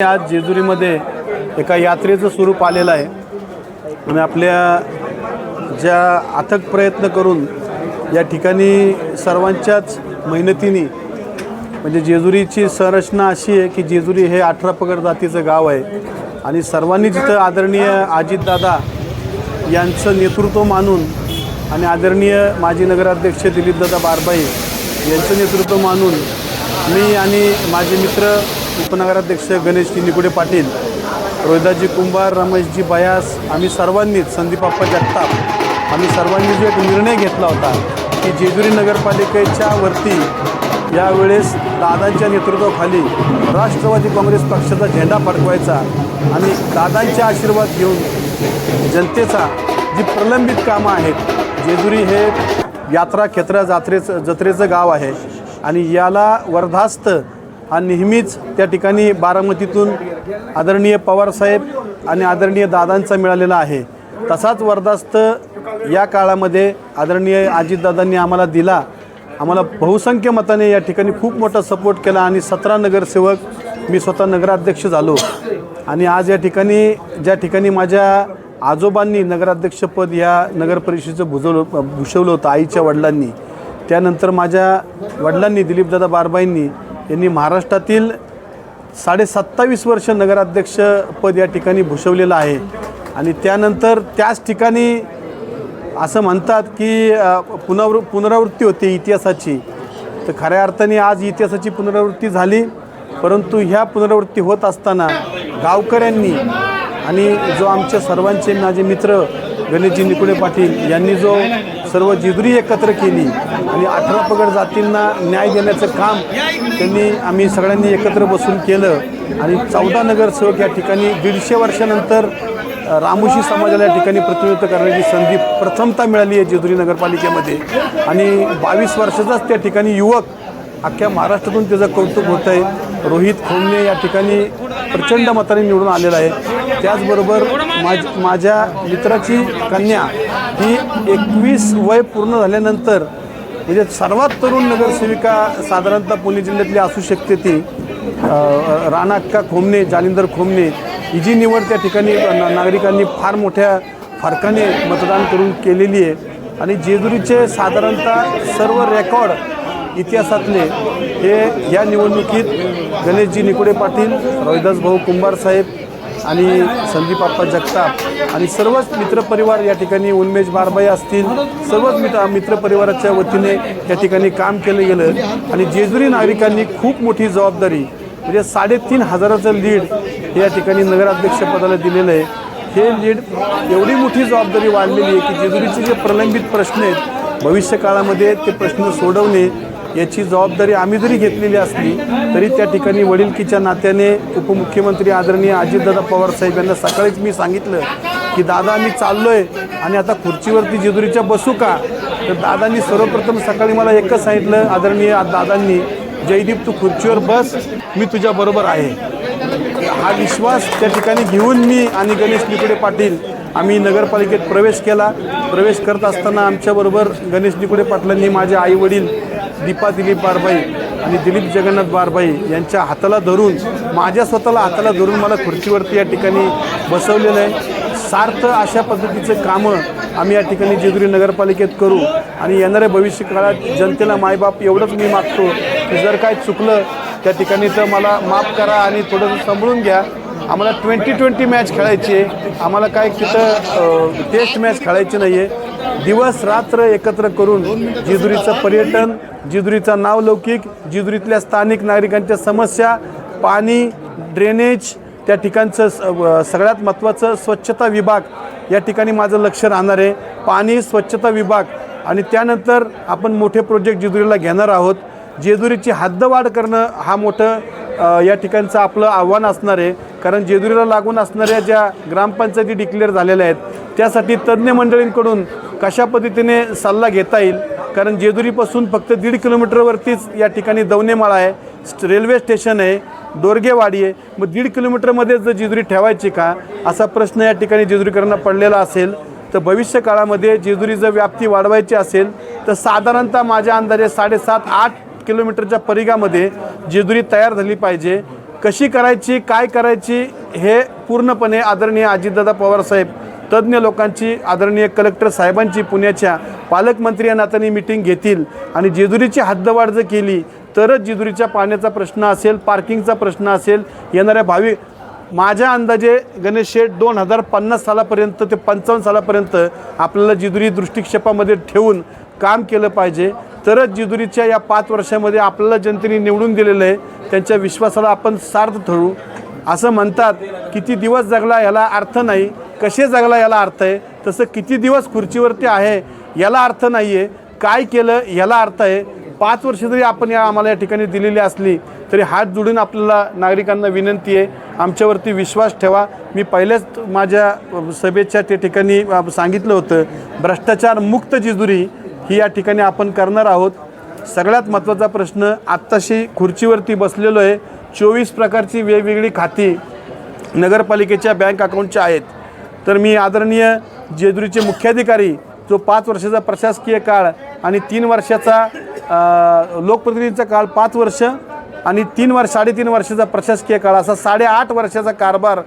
आज जेजुरीमध्ये एका यात्रेचं स्वरूप आलेलं आहे. आणि आपल्या ज्या अथक प्रयत्न करून या ठिकाणी सर्वांच्याच मेहनतीने म्हणजे जेजुरीची संरचना अशी आहे की जेजुरी हे अठरा पगड जातीचं गाव आहे. आणि सर्वांनी जिथं आदरणीय अजितदादा यांचं नेतृत्व मानून आणि आदरणीय माजी नगराध्यक्ष दिलीपदादा बारबाई यांचं नेतृत्व मानून मी आणि माझे मित्र उपनगराध्यक्ष गणेशजी निकुडे पाटील रोहिदाजी कुंभार रमेशजी बयास आम्ही सर्वांनीच संदीपाप्पा जगताप आम्ही सर्वांनी जो एक निर्णय घेतला होता की जेजुरी नगरपालिकेच्या वरती यावेळेस दादांच्या नेतृत्वाखाली राष्ट्रवादी काँग्रेस पक्षाचा झेंडा फडकवायचा आणि दादांचे आशीर्वाद घेऊन जनतेचा जी प्रलंबित कामं आहेत जेजुरी हे यात्रा खेत्रा जात्रेचं जत्रेचं गाव आहे आणि याला वर्धास्त हा नेहमीच त्या ठिकाणी बारामतीतून आदरणीय पवारसाहेब आणि आदरणीय दादांचा मिळालेला आहे. तसाच वर्धास्त या काळामध्ये आदरणीय अजितदादांनी आम्हाला दिला. आम्हाला बहुसंख्य मताने या ठिकाणी खूप मोठा सपोर्ट केला आणि सतरा नगरसेवक मी स्वतः नगराध्यक्ष झालो. आणि आज या ठिकाणी ज्या ठिकाणी माझ्या आजोबांनी नगराध्यक्षपद या नगर परिषदेचं भुजवलं भूषवलं होतं आईच्या वडिलांनी. त्यानंतर माझ्या वडिलांनी दिलीपदादा बारबाईंनी यांनी महाराष्ट्रातील साडे सत्तावीस वर्ष नगराध्यक्षपद या ठिकाणी भूषवलेलं आहे. आणि त्यानंतर त्याच ठिकाणी असं म्हणतात की पुनर पुनरावृत्ती होते इतिहासाची. तर खऱ्या अर्थाने आज इतिहासाची पुनरावृत्ती झाली परंतु ह्या पुनरावृत्ती होत असताना गावकऱ्यांनी आणि जो आमच्या सर्वांचे माझे मित्र गणेशजी निकुळे पाटील यांनी जो सर्व जिजुरी एकत्र केली आणि अठरा पगड जातींना न्याय देण्याचं काम त्यांनी आम्ही सगळ्यांनी एकत्र बसून केलं. आणि चौदा नगरसेवक या ठिकाणी दीडशे वर्षानंतर रामोशी समाजाला या ठिकाणी प्रतिनिधित्व करण्याची संधी प्रथमता मिळाली आहे जेजुरी नगरपालिकेमध्ये. आणि बावीस वर्षाचाच त्या ठिकाणी युवक अख्ख्या महाराष्ट्रातून त्याचं कौतुक होत आहे रोहित खोमने या ठिकाणी प्रचंड मताने निवडून आलेला आहे. त्याचबरोबर माझ माझ्या मित्राची कन्या ही एकवीस वय पूर्ण झाल्यानंतर म्हणजे सर्वात तरुण नगरसेविका साधारणतः पुणे जिल्ह्यातली असू शकते ती राणा अक्का खोमणे जालिंदर खोमणे ही जी निवड त्या ठिकाणी नागरिकांनी फार मोठ्या फरकाने मतदान करून केलेली आहे. आणि जेजुरीचे साधारणतः सर्व रेकॉर्ड इतिहासातले हे या निवडणुकीत गणेशजी निकुडे पाटील रोहिदास भाऊ कुंभार साहेब आणि संदीप आप्पा जगताप आणि सर्वच मित्रपरिवार या ठिकाणी उन्मेष बारबाई असतील सर्वच मित्र मित्रपरिवाराच्या वतीने या ठिकाणी काम केलं गेलं. आणि जेजुरी नागरिकांनी खूप मोठी जबाबदारी म्हणजे साडेतीन हजाराचं लीड हे या ठिकाणी नगराध्यक्षपदाला दिलेलं आहे. हे लीड एवढी मोठी जबाबदारी वाढलेली आहे की जेजुरीचे जे प्रलंबित प्रश्न आहेत भविष्य काळामध्ये ते प्रश्न सोडवणे याची जबाबदारी आम्ही जरी घेतलेली असली तरी त्या ठिकाणी वडीलकीच्या नात्याने उपमुख्यमंत्री आदरणीय अजितदादा पवार साहेब यांना सकाळीच मी सांगितलं की दादा मी चाललो आहे आणि आता खुर्चीवरती जेजुरीच्या बसू का? तर दादांनी सर्वप्रथम सकाळी मला एकच सांगितलं आदरणीय दादांनी जयदीप तू खुर्चीवर बस मी तुझ्याबरोबर आहे. हा विश्वास त्या ठिकाणी घेऊन मी आणि गणेश निकडे पाटील आम्ही नगरपालिकेत प्रवेश केला. प्रवेश करत असताना आमच्याबरोबर गणेश निकुडे पाटलांनी माझे आई वडील दीपा दिलीप बारबाई आणि दिलीप जगन्नाथ बारबाई यांच्या हाताला धरून माझ्या स्वतःला हाताला धरून मला खुर्चीवरती या ठिकाणी बसवलेलं आहे. सार्थ अशा पद्धतीचं कामं आम्ही या ठिकाणी जेजुरी नगरपालिकेत करू आणि येणाऱ्या भविष्य काळात जनतेला मायबाप एवढंच मी मागतो की जर काय चुकलं त्या ठिकाणी तर मला माफ करा आणि थोडंसं सांभाळून घ्या. आम्हाला ट्वेंटी ट्वेंटी मॅच खेळायची आहे. आम्हाला काय तिथं टेस्ट मॅच खेळायची नाही आहे दिवस रात्र एकत्र करून जेजुरीचं पर्यटन जिजुरीचा नावलौकिक जिजुरीतल्या स्थानिक नागरिकांच्या समस्या पाणी ड्रेनेज त्या ठिकाणचं स- सगळ्यात महत्त्वाचं स्वच्छता विभाग. या ठिकाणी माझं लक्ष राहणार आहे. पाणी स्वच्छता विभाग. आणि त्यानंतर आपण मोठे प्रोजेक्ट जेजुरीला घेणार आहोत. जेजुरीची हद्दवाढ करणं हा मोठं या ठिकाणचं आपलं आव्हान असणार आहे. कारण जेजुरीला लागून असणाऱ्या ज्या ग्रामपंचायती डिक्लेअर झालेल्या आहेत त्यासाठी तज्ज्ञ मंडळींकडून कशा पद्धतीने सल्ला घेता येईल? कारण जेजुरीपासून फक्त दीड किलोमीटरवरतीच या ठिकाणी दवनेमाळा आहे रेल्वे स्टेशन आहे दोरगेवाडी आहे. मग दीड किलोमीटरमध्ये जर जेजुरी ठेवायची का? असा प्रश्न या ठिकाणी जेजुरीकरांना पडलेला असेल. तर भविष्य काळामध्ये जेजुरी जर व्याप्ती वाढवायची असेल तर साधारणतः माझ्या अंदाजे साडेसात आठ किलोमीटरच्या परिघामध्ये जेजुरी तयार झाली पाहिजे. कशी करायची काय करायची हे पूर्णपणे आदरणीय अजितदादा पवारसाहेब तज्ज्ञ लोकांची आदरणीय कलेक्टर साहेबांची पुण्याच्या पालकमंत्री या नात्याने मिटिंग घेतील. आणि जेजुरीची हद्दवाढ जर केली तरच जेजुरीच्या पाण्याचा प्रश्न असेल पार्किंगचा प्रश्न असेल येणाऱ्या भावी माझ्या अंदाजे गणेश शेठ दोन हजार पन्नास सालापर्यंत ते पंचावन्न सालापर्यंत आपल्याला जिदुरी दृष्टिक्षेपामध्ये ठेवून काम केलं पाहिजे. तरच जिजुरीच्या या पाच वर्षामध्ये आपल्याला जनतेने निवडून दिलेलं आहे. त्यांच्या विश्वासाला आपण सार्थ ठरू. असं म्हणतात किती दिवस जगला याला अर्थ नाही. कसे जगला याला अर्थ आहे? तसं किती दिवस खुर्चीवरती आहे याला अर्थ नाही आहे काय केलं याला अर्थ आहे? पाच वर्ष जरी आपण या आम्हाला या ठिकाणी दिलेली असली तरी हात जोडून आपल्याला नागरिकांना विनंती आहे. आमच्यावरती विश्वास ठेवा. मी पहिल्याच माझ्या सभेच्या त्या ठिकाणी सांगितलं होतं भ्रष्टाचार मुक्त जिजुरी ही या ठिकाणी आपण करणार आहोत. सगळ्यात महत्त्वाचा प्रश्न आत्ताशी खुर्चीवरती बसलेलो आहे. चोवीस प्रकारची वेगवेगळी खाती नगरपालिकेच्या बँक अकाउंटच्या आहेत. तर मी आदरणीय जेजुरीचे मुख्याधिकारी जो पाच वर्षाचा प्रशासकीय काळ आणि तीन वर्षाचा लोकप्रतिनिधीचा काळ पाच वर्ष आणि तीन वर्ष साडेतीन वर्षाचा प्रशासकीय काळ असा साडेआठ वर्षाचा कारभार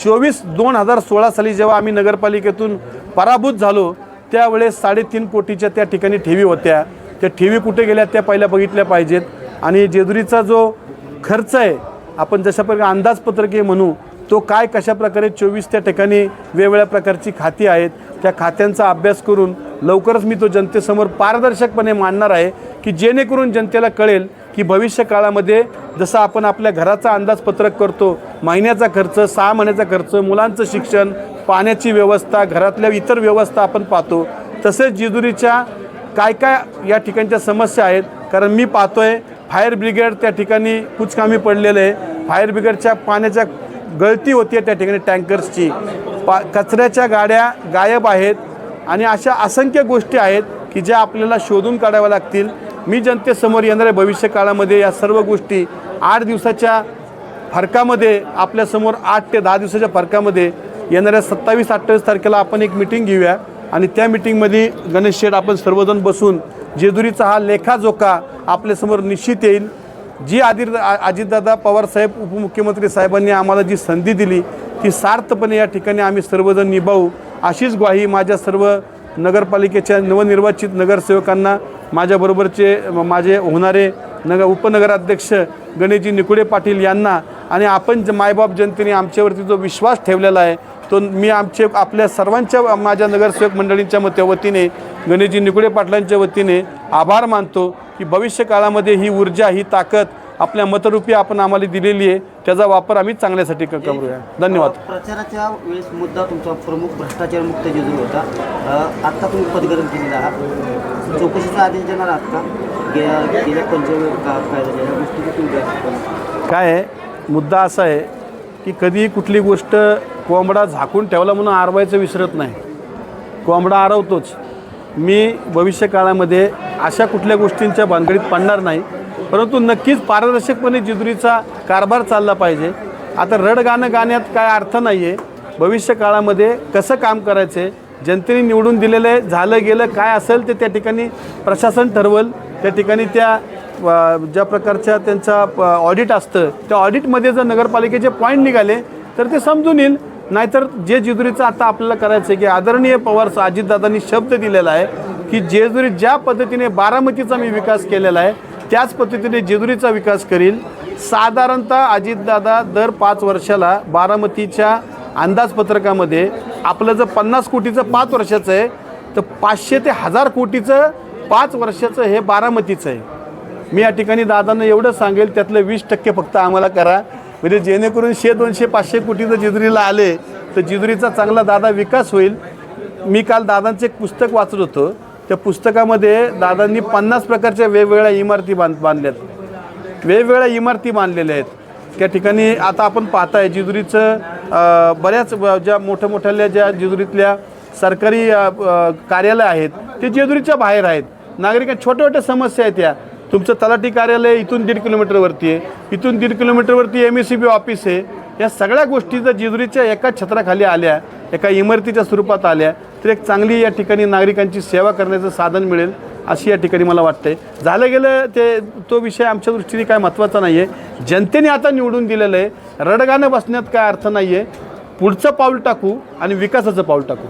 चोवीस दोन हजार सोळा साली जेव्हा आम्ही नगरपालिकेतून पराभूत झालो त्यावेळेस साडेतीन कोटीच्या त्या ठिकाणी ठेवी होत्या. त्या ठेवी कुठे गेल्या त्या पहिल्या बघितल्या पाहिजेत. आणि जेजुरीचा जो खर्च आहे आपण जशा प्रकारे अंदाजपत्रके म्हणू तो काय कशा प्रकारे चोवीस त्या ठिकाणी वेगवेगळ्या प्रकारची खाती आहेत त्या खात्यांचा अभ्यास करून लवकरच मी तो जनतेसमोर पारदर्शकपणे मांडणार आहे की जेणेकरून जनतेला कळेल की भविष्य काळामध्ये जसं आपण आपल्या घराचा अंदाजपत्रक करतो महिन्याचा खर्च सहा महिन्याचा खर्च मुलांचं शिक्षण पाण्याची व्यवस्था घरातल्या इतर व्यवस्था आपण पाहतो. तसेच जेजुरीच्या काय काय या ठिकाणच्या समस्या आहेत कारण मी पाहतो आहे फायर ब्रिगेड त्या ठिकाणी कुचकामी पडलेलं आहे. फायर ब्रिगेडच्या पाण्याच्या गळती होती आहे त्या ठिकाणी टँकर्सची. पा कचऱ्याच्या गाड्या गायब आहेत आणि अशा असंख्य गोष्टी आहेत की ज्या आपल्याला शोधून काढाव्या लागतील. मी जनतेसमोर येणाऱ्या भविष्य काळामध्ये या सर्व गोष्टी आठ दिवसाच्या फरकामध्ये आपल्यासमोर आठ ते दहा दिवसाच्या फरकामध्ये येणाऱ्या सत्तावीस अठ्ठावीस तारखेला आपण एक मिटिंग घेऊया. आणि त्या मिटिंगमध्ये गणेश शेठ आपण सर्वजण बसून जेजुरीचा हा लेखाजोखा आपल्यासमोर निश्चित येईल जी आदिर अजितदादा पवारसाहेब उपमुख्यमंत्री साहेबांनी आम्हाला जी संधी दिली ती सार्थपणे या ठिकाणी आम्ही सर्वजण निभावू. अशीच ग्वाही माझ्या सर्व नगरपालिकेच्या नवनिर्वाचित नगरसेवकांना माझ्याबरोबरचे माझे होणारे नगर उपनगराध्यक्ष गणेशजी निकुडे पाटील यांना आणि आपण ज मायबाप जनतेने आमच्यावरती जो विश्वास ठेवलेला आहे तो मी आमचे आपल्या सर्वांच्या माझ्या नगरसेवक मंडळींच्या मत वतीने गणेशजी निकुडे पाटलांच्या वतीने आभार मानतो की भविष्य काळामध्ये ही ऊर्जा ही ताकद आपल्या मतरूपी आपण आम्हाला दिलेली आहे. त्याचा वापर आम्ही चांगल्यासाठी करूया. धन्यवाद. प्रचाराच्या वेळेस मुद्दा तुमचा प्रमुख भ्रष्टाचार मुक्त जेजूर होता. आत्ता तुम्ही पदग्रहण केलेला आहात. चौकशीचा आदेश देणार आहात का? गेल्या काय काय आहे? मुद्दा असा आहे की कधी कुठली गोष्ट कोंबडा झाकून ठेवला म्हणून आरवायचं विसरत नाही. कोंबडा आरवतोच. मी भविष्य काळामध्ये अशा कुठल्या गोष्टींच्या भानगडीत पडणार नाही. परंतु नक्कीच पारदर्शकपणे जिजुरीचा कारभार चालला पाहिजे. आता रडगाणं गाण्यात काय अर्थ नाही आहे भविष्य काळामध्ये कसं काम करायचं आहे जनतेने निवडून दिलेलं आहे झालं गेलं काय असेल ते त्या ठिकाणी प्रशासन ठरवल. त्या ठिकाणी त्या ज्या प्रकारच्या त्यांचा ऑडिट असतं. त्या ऑडिटमध्ये जर नगरपालिकेचे पॉईंट निघाले तर ते समजून येईल. नाहीतर जे जेजुरीचं आता आपल्याला करायचं आहे की आदरणीय पवार अजितदादांनी शब्द दिलेला आहे की जेजुरी ज्या पद्धतीने बारामतीचा मी विकास केलेला आहे त्याच पद्धतीने जेजुरीचा विकास करील. साधारणतः अजितदादा दर पाच वर्षाला बारामतीच्या अंदाजपत्रकामध्ये आपलं जर पन्नास कोटीचं पाच वर्षाचं आहे तर पाचशे ते हजार कोटीचं पाच वर्षाचं हे बारामतीचं आहे. मी या ठिकाणी दादांना एवढं सांगेल त्यातलं वीस टक्के फक्त आम्हाला करा. म्हणजे जेणेकरून शे दोनशे पाचशे कोटी जर आले तर जिजुरीचा चांगला दादा विकास होईल. मी काल दादांचं एक पुस्तक वाचत होतो. त्या पुस्तकामध्ये दादांनी पन्नास प्रकारच्या वेगवेगळ्या इमारती बांध बांधल्यात. वेगवेगळ्या इमारती बांधलेल्या आहेत. त्या ठिकाणी आता आपण पाहताय जिजुरीचं बऱ्याच ज्या मोठ्या मोठ्याल्या ज्या जिजुरीतल्या सरकारी कार्यालय आहेत ते जेजुरीच्या बाहेर आहेत. नागरिकांच्या छोट्या छोट्या समस्या आहेत त्या तुमचं तलाठी कार्यालय इथून दीड किलोमीटरवरती आहे. इथून दीड किलोमीटरवरती M S C B office आहे. या सगळ्या गोष्टी जर जेजुरीच्या एका छत्राखाली आल्या एका इमारतीच्या स्वरूपात आल्या तर एक चांगली या ठिकाणी नागरिकांची सेवा करण्याचं साधन मिळेल अशी या ठिकाणी मला वाटतंय. झालं गेलं ते तो विषय आमच्या दृष्टीने काय महत्त्वाचा नाही आहे जनतेने आता निवडून दिलेलं आहे. रडगाणं बसण्यात काय अर्थ नाही आहे पुढचं पाऊल टाकू आणि विकासाचं पाऊल टाकू.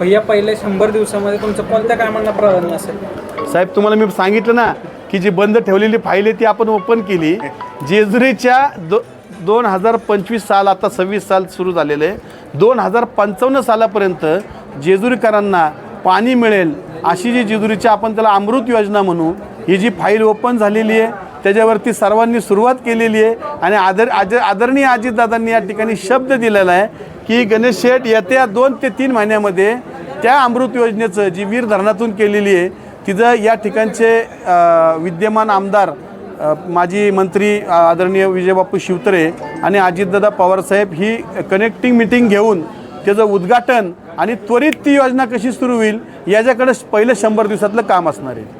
भैया पहिल्या शंभर दिवसामध्ये तुमचं कोणत्या कामांना प्राधान्य असेल? साहेब तुम्हाला मी सांगितलं ना की जी बंद ठेवलेली फाईल आहे ती आपण ओपन केली. जेजुरीच्या दो दोन हजार पंचवीस साल आता सव्वीस साल सुरू झालेलं आहे. दोन हजार पंचावन्न सालापर्यंत जेजुरीकरांना पाणी मिळेल अशी जी जेजुरीची आपण त्याला अमृत योजना म्हणू ही जी फाईल ओपन झालेली आहे त्याच्यावरती सर्वांनी सुरुवात केलेली आहे. आणि आदर आद आदरणीय अजितदादांनी या ठिकाणी शब्द दिलेला आहे की गणेश शेठ येत्या दोन ते तीन महिन्यामध्ये त्या अमृत योजनेचं जी वीर धरणातून केलेली आहे तिथं या ठिकाणचे विद्यमान आमदार माजी मंत्री आदरणीय विजयबापू शिवतरे आणि अजितदादा पवारसाहेब ही कनेक्टिंग मिटिंग घेऊन त्याचं उद्घाटन आणि त्वरित ती योजना कशी सुरू होईल याच्याकडे पहिलं शंभर दिवसातलं काम असणार आहे.